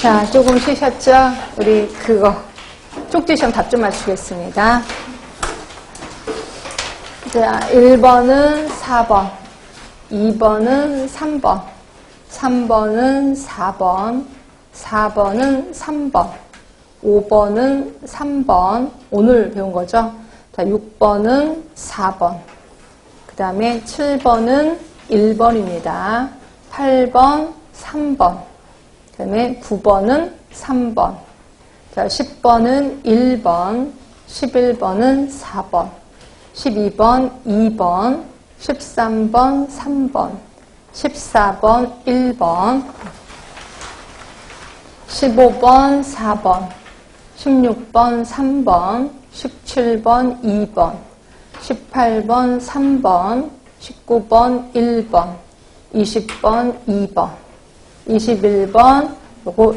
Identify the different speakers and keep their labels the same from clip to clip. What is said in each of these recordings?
Speaker 1: 자, 조금 쉬셨죠? 우리 그거 쪽지 시험 답 좀 맞추겠습니다. 자, 1번은 4번, 2번은 3번, 3번은 4번, 4번은 3번, 5번은 3번, 오늘 배운 거죠? 자, 6번은 4번, 그 다음에 7번은 1번입니다. 8번, 3번, 그 다음에 9번은 3번, 자, 10번은 1번, 11번은 4번, 12번 2번, 13번 3번, 14번 1번, 15번 4번, 16번 3번, 17번 2번, 18번 3번, 19번 1번, 20번 2번, 21번 요거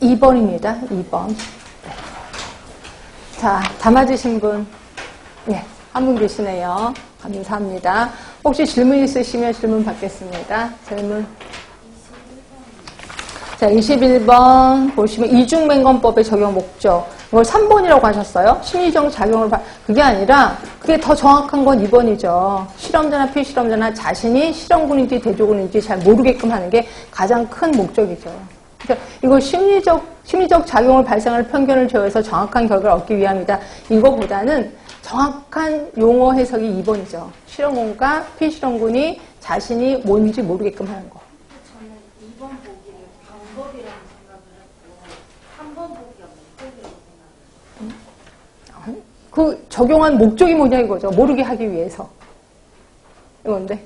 Speaker 1: 2번입니다. 2번. 자, 담아주신 분. 네, 한분 계시네요. 감사합니다. 혹시 질문 있으시면 질문 받겠습니다. 질문. 자, 21번 보시면 이중맹건법의 적용 목적. 이걸 3번이라고 하셨어요. 심리적 작용을 봐. 그게 아니라 그게 더 정확한 건 2번이죠. 실험자나 피실험자나 자신이 실험군인지 대조군인지 잘 모르게끔 하는 게 가장 큰 목적이죠. 그러니까 이거 심리적 심리적 작용을 발생할 편견을 제어해서 정확한 결과를 얻기 위함이다. 이거보다는 정확한 용어 해석이 2번이죠. 실험군과 피실험군이 자신이 뭔지 모르게끔 하는 거.
Speaker 2: 저는 2번 보기를 방법이라고 생각을 했고 3번 보기가 목적이라고 생각을 했어요.
Speaker 1: 그 적용한 목적이 뭐냐 이거죠. 모르게 하기 위해서. 이건데.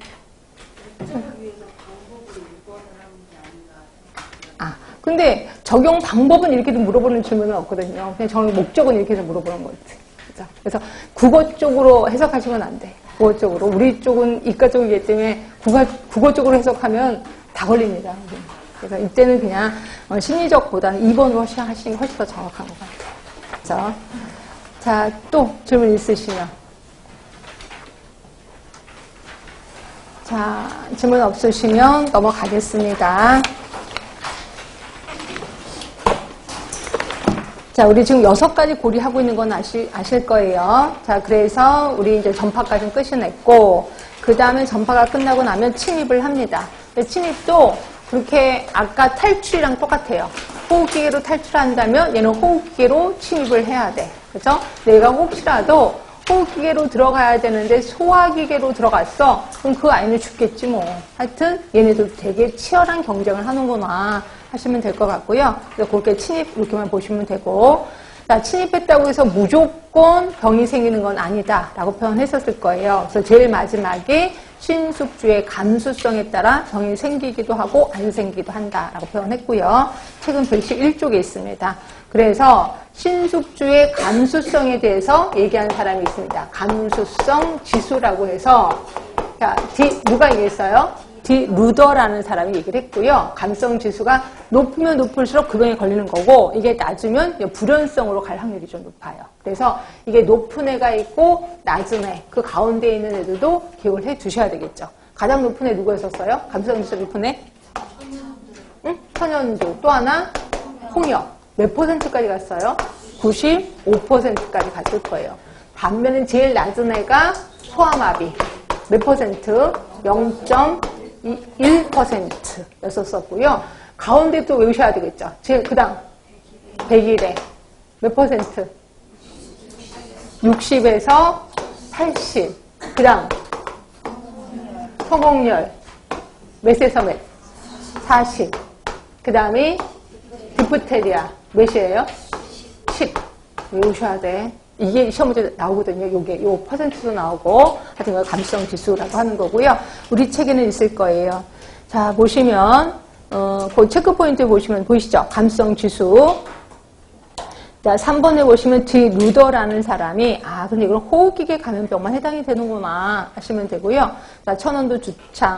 Speaker 2: 목적을 위해서 방법으로 6번을 하는 게 아닌가 생각해요.
Speaker 1: 아, 근데 적용 방법은 이렇게도 물어보는 질문은 없거든요. 그냥 적용 목적은 이렇게 해서 물어보는 거지. 그죠? 그래서 국어 쪽으로 해석하시면 안 돼. 국어 쪽으로. 우리 쪽은 이과 쪽이기 때문에 국어, 국어 쪽으로 해석하면 다 걸립니다. 그래서 이때는 그냥 어, 심리적보다는 2번으로 하시는 게 훨씬 더 정확한 것 같아요. 그죠? 자, 또 질문 있으시면. 자, 질문 없으시면 넘어가겠습니다. 자, 우리 지금 여섯 가지 고리하고 있는 건 아시, 아실 거예요. 자, 그래서 우리 이제 전파까지는 끝이 냈고, 그 다음에 전파가 끝나고 나면 침입을 합니다. 침입도 그렇게 아까 탈출이랑 똑같아요. 호흡기계로 탈출한다면 얘는 호흡기계로 침입을 해야 돼. 그죠? 내가 혹시라도 호흡기계로 들어가야 되는데 소화기계로 들어갔어. 그럼 그 아이는 죽겠지 뭐. 하여튼 얘네들 되게 치열한 경쟁을 하는구나 하시면 될 것 같고요. 그래서 그렇게 침입 이렇게만 보시면 되고 자, 침입했다고 해서 무조건 병이 생기는 건 아니다 라고 표현했었을 거예요. 그래서 제일 마지막에 신숙주의 감수성에 따라 병이 생기기도 하고 안 생기기도 한다라고 표현했고요. 책은 111쪽에 있습니다. 그래서 신숙주의 감수성에 대해서 얘기한 사람이 있습니다. 감수성 지수라고 해서 자, 디, 누가 얘기했어요? 디 루더라는 사람이 얘기를 했고요. 감성 지수가 높으면 높을수록 그 병에 걸리는 거고 이게 낮으면 불연성으로 갈 확률이 좀 높아요. 그래서 이게 높은 애가 있고 낮은 애, 그 가운데 있는 애들도 기억을 해 두셔야 되겠죠. 가장 높은 애 누구였었어요? 감성 지수 높은 애? 응? 천연두. 또 하나? 홍역. 몇 퍼센트까지 갔어요? 95%까지 갔을 거예요. 반면에 제일 낮은 애가 소아마비. 몇 퍼센트? 0.1% 였었었고요. 가운데 또 외우셔야 되겠죠. 제일 그 다음 100일에 몇 퍼센트? 60에서 80. 그 다음 성공률 몇에서 몇? 40. 그 다음에 디프테리아 몇이에요? 10. 외우셔야 돼. 이게 시험 문제 나오거든요. 요게 요 퍼센트도 나오고 하여튼 거 감수성 지수라고 하는 거고요. 우리 책에는 있을 거예요. 자 보시면 어, 그 체크 포인트 보시면 보이시죠? 감수성 지수. 자 3번에 보시면 디 루더라는 사람이 아 근데 이건 호흡기계 감염병만 해당이 되는구나 하시면 되고요. 자 천원도 주창